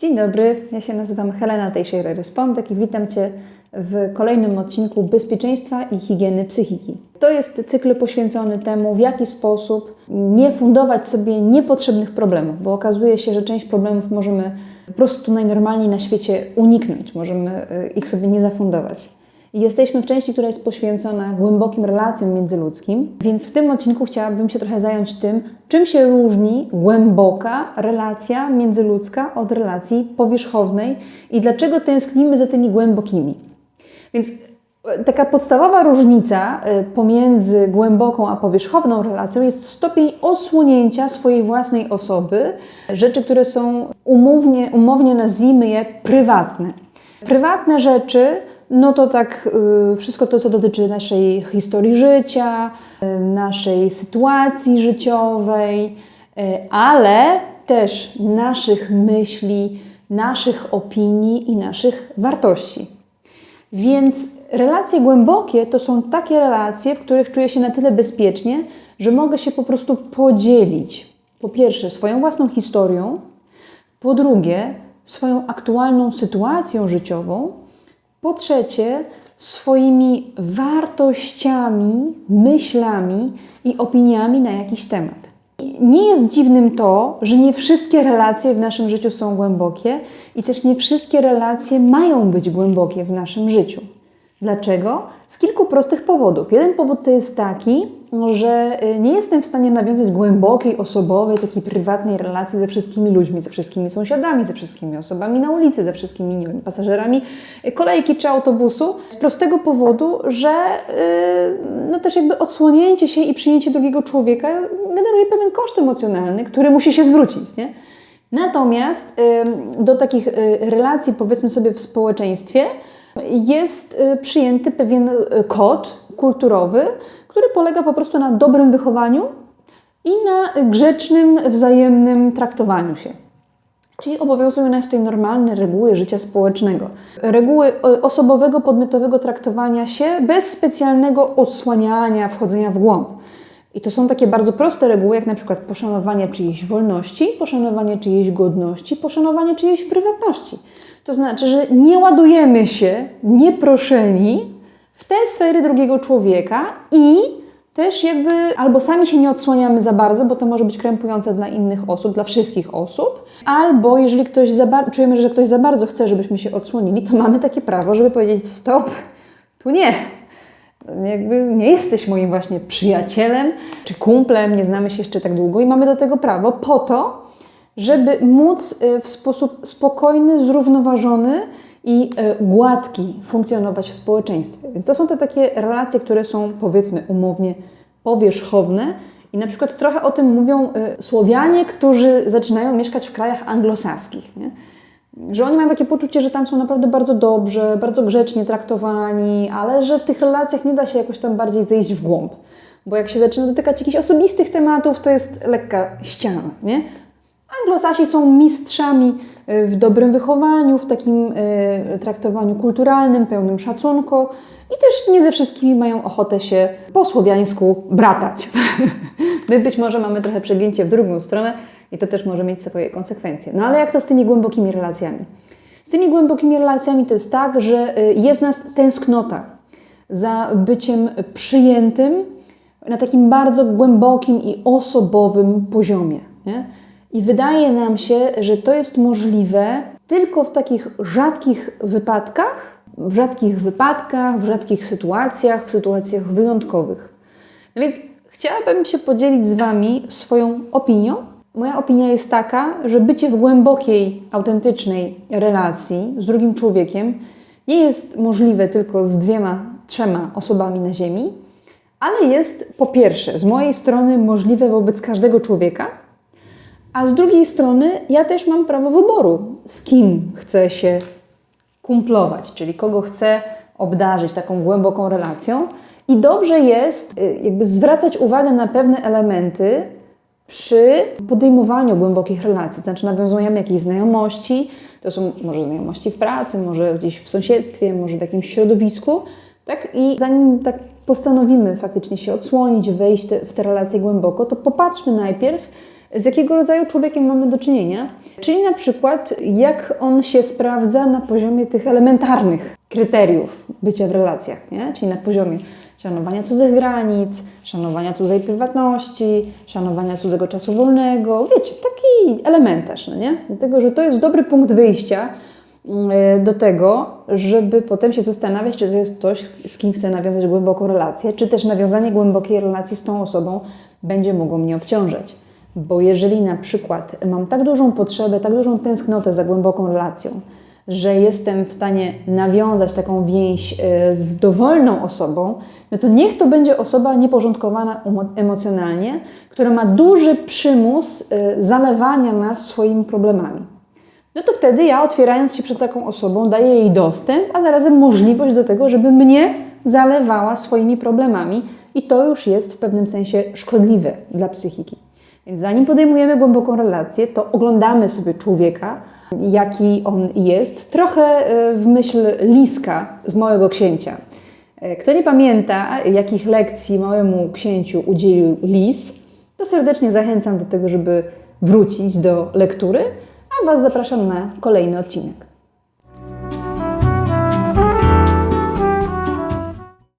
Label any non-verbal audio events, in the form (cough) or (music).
Dzień dobry, ja się nazywam Helena Tejszeira-Respondek i witam Cię w kolejnym odcinku Bezpieczeństwa i Higieny Psychiki. To jest cykl poświęcony temu, w jaki sposób nie fundować sobie niepotrzebnych problemów, bo okazuje się, że część problemów możemy po prostu najnormalniej na świecie uniknąć, możemy y, ich sobie nie zafundować. Jesteśmy w części, która jest poświęcona głębokim relacjom międzyludzkim, więc w tym odcinku chciałabym się trochę zająć tym, czym się różni głęboka relacja międzyludzka od relacji powierzchownej i dlaczego tęsknimy za tymi głębokimi. Więc e, taka podstawowa różnica e, pomiędzy głęboką a powierzchowną relacją jest stopień osłonięcia swojej własnej osoby, rzeczy, które są umownie, umownie nazwijmy je prywatne. Prywatne rzeczy no to tak y, wszystko to, co dotyczy naszej historii życia, y, naszej sytuacji życiowej, y, ale też naszych myśli, naszych opinii i naszych wartości. Więc relacje głębokie to są takie relacje, w których czuję się na tyle bezpiecznie, że mogę się po prostu podzielić. Po pierwsze, swoją własną historią, po drugie, swoją aktualną sytuacją życiową, po trzecie, swoimi wartościami, myślami i opiniami na jakiś temat. Nie jest dziwnym to, że nie wszystkie relacje w naszym życiu są głębokie i też nie wszystkie relacje mają być głębokie w naszym życiu. Dlaczego? Z kilku prostych powodów. Jeden powód to jest taki, że y, nie jestem w stanie nawiązać głębokiej, osobowej, takiej prywatnej relacji ze wszystkimi ludźmi, ze wszystkimi sąsiadami, ze wszystkimi osobami na ulicy, ze wszystkimi nie wiem, pasażerami kolejki czy autobusu. Z prostego powodu, że yy, no też jakby odsłonięcie się i przyjęcie drugiego człowieka generuje pewien koszt emocjonalny, który musi się zwrócić. Nie? Natomiast yy, do takich yy, relacji, powiedzmy sobie, w społeczeństwie, jest y, przyjęty pewien y, kod kulturowy, który polega po prostu na dobrym wychowaniu i na grzecznym, wzajemnym traktowaniu się. Czyli obowiązują nas tutaj normalne reguły życia społecznego. Reguły y, osobowego, podmiotowego traktowania się bez specjalnego odsłaniania, wchodzenia w głąb. I to są takie bardzo proste reguły, jak na przykład poszanowanie czyjejś wolności, poszanowanie czyjejś godności, poszanowanie czyjejś prywatności. To znaczy, że nie ładujemy się nieproszeni w te sfery drugiego człowieka i też jakby albo sami się nie odsłaniamy za bardzo, bo to może być krępujące dla innych osób, dla wszystkich osób, albo jeżeli ktoś za czujemy, że ktoś za bardzo chce, żebyśmy się odsłonili, to mamy takie prawo, żeby powiedzieć stop, tu nie. Jakby nie jesteś moim właśnie przyjacielem czy kumplem, nie znamy się jeszcze tak długo i mamy do tego prawo po to, żeby móc y, w sposób spokojny, zrównoważony i y, gładki funkcjonować w społeczeństwie. Więc to są te takie relacje, które są powiedzmy umownie powierzchowne. I na przykład trochę o tym mówią y, Słowianie, którzy zaczynają mieszkać w krajach anglosaskich. Nie? Że oni mają takie poczucie, że tam są naprawdę bardzo dobrze, bardzo grzecznie traktowani, ale że w tych relacjach nie da się jakoś tam bardziej zejść w głąb. Bo jak się zaczyna dotykać jakichś osobistych tematów, to jest lekka ściana, nie? Anglosasi są mistrzami w dobrym wychowaniu, w takim y, traktowaniu kulturalnym, pełnym szacunku i też nie ze wszystkimi mają ochotę się po słowiańsku bratać. (laughs) My być może mamy trochę przegięcie w drugą stronę i to też może mieć swoje konsekwencje. No ale jak to z tymi głębokimi relacjami? Z tymi głębokimi relacjami to jest tak, że y, jest nas tęsknota za byciem przyjętym na takim bardzo głębokim i osobowym poziomie. Nie? I wydaje nam się, że to jest możliwe tylko w takich rzadkich wypadkach, w rzadkich wypadkach, w rzadkich sytuacjach, w sytuacjach wyjątkowych. No więc chciałabym się podzielić z Wami swoją opinią. Moja opinia jest taka, że bycie w głębokiej, autentycznej relacji z drugim człowiekiem nie jest możliwe tylko z dwiema, trzema osobami na Ziemi, ale jest po pierwsze z mojej strony możliwe wobec każdego człowieka, a z drugiej strony ja też mam prawo wyboru, z kim chcę się kumplować, czyli kogo chcę obdarzyć taką głęboką relacją. I dobrze jest y, jakby zwracać uwagę na pewne elementy przy podejmowaniu głębokich relacji. Znaczy nawiązujemy jakieś znajomości, to są może znajomości w pracy, może gdzieś w sąsiedztwie, może w jakimś środowisku, tak? I zanim tak postanowimy faktycznie się odsłonić, wejść w te relacje głęboko, to popatrzmy najpierw, z jakiego rodzaju człowiekiem mamy do czynienia, czyli na przykład jak on się sprawdza na poziomie tych elementarnych kryteriów bycia w relacjach, nie? czyli na poziomie szanowania cudzych granic, szanowania cudzej prywatności, szanowania cudzego czasu wolnego. Wiecie, taki elementarz, no nie? Dlatego, że to jest dobry punkt wyjścia mm, do tego, żeby potem się zastanawiać, czy to jest ktoś, z kim chcę nawiązać głęboką relację, czy też nawiązanie głębokiej relacji z tą osobą będzie mogło mnie obciążać. Bo jeżeli na przykład mam tak dużą potrzebę, tak dużą tęsknotę za głęboką relacją, że jestem w stanie nawiązać taką więź y, z dowolną osobą, no to niech to będzie osoba nieporządkowana emocjonalnie, która ma duży przymus y, zalewania nas swoimi problemami. No to wtedy ja, otwierając się przed taką osobą, daję jej dostęp, a zarazem możliwość do tego, żeby mnie zalewała swoimi problemami, i to już jest w pewnym sensie szkodliwe dla psychiki. Więc zanim podejmujemy głęboką relację, to oglądamy sobie człowieka, jaki on jest, trochę e, w myśl liska z małego księcia. E, Kto nie pamięta, jakich lekcji małemu księciu udzielił lis, to serdecznie zachęcam do tego, żeby wrócić do lektury, a Was zapraszam na kolejny odcinek.